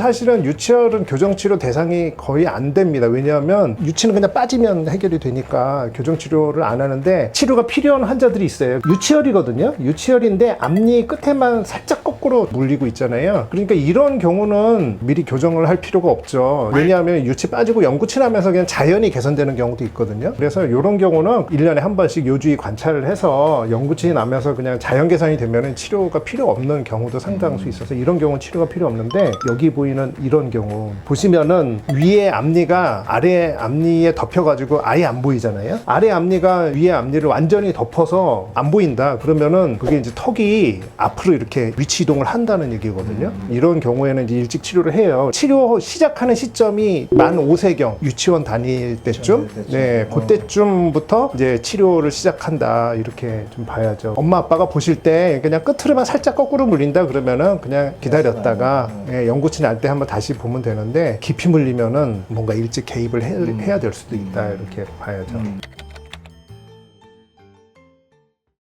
사실은 유치열은 교정치료 대상이 거의 안 됩니다. 왜냐하면 유치는 그냥 빠지면 해결이 되니까 교정치료를 안 하는데 치료가 필요한 환자들이 있어요. 유치열이거든요. 유치열인데 앞니 끝에만 살짝 거꾸로 물리고 있잖아요. 그러니까 이런 경우는 미리 교정을 할 필요가 없죠. 왜냐하면 유치 빠지고 영구치 나면서 그냥 자연히 개선되는 경우도 있거든요. 그래서 이런 경우는 1년에 한 번씩 요주의 관찰을 해서 영구치 나면서 그냥 자연 개선이 되면 치료가 필요 없는 경우도 상당수 있어서 이런 경우는 치료가 필요 없는데 여기 보이는 이런 경우 보시면은 위에 앞니가 아래 앞니에 덮여가지고 아예 안 보이잖아요. 아래 앞니가 위에 앞니를 완전히 덮어서 안 보인다. 그러면은 그게 이제 턱이 앞으로 이렇게 위치 이동을 한다는 얘기거든요. 이런 경우에는 이제 일찍 치료를 해요. 치료 시작하는 시점이 만 5세경 유치원 다닐 때쯤. 네, 어. 그때쯤부터 이제 치료를 시작한다 이렇게 좀 봐야죠. 엄마 아빠가 보실 때 그냥 끝으로만 살짝 거꾸로 물린다 그러면은 그냥 기다렸다가 예, 영구치 날 때 한번 다시 보면 되는데 깊이 물리면은 뭔가 일찍 개입을 해, 해야 될 수도 있다 이렇게 봐야죠. 음.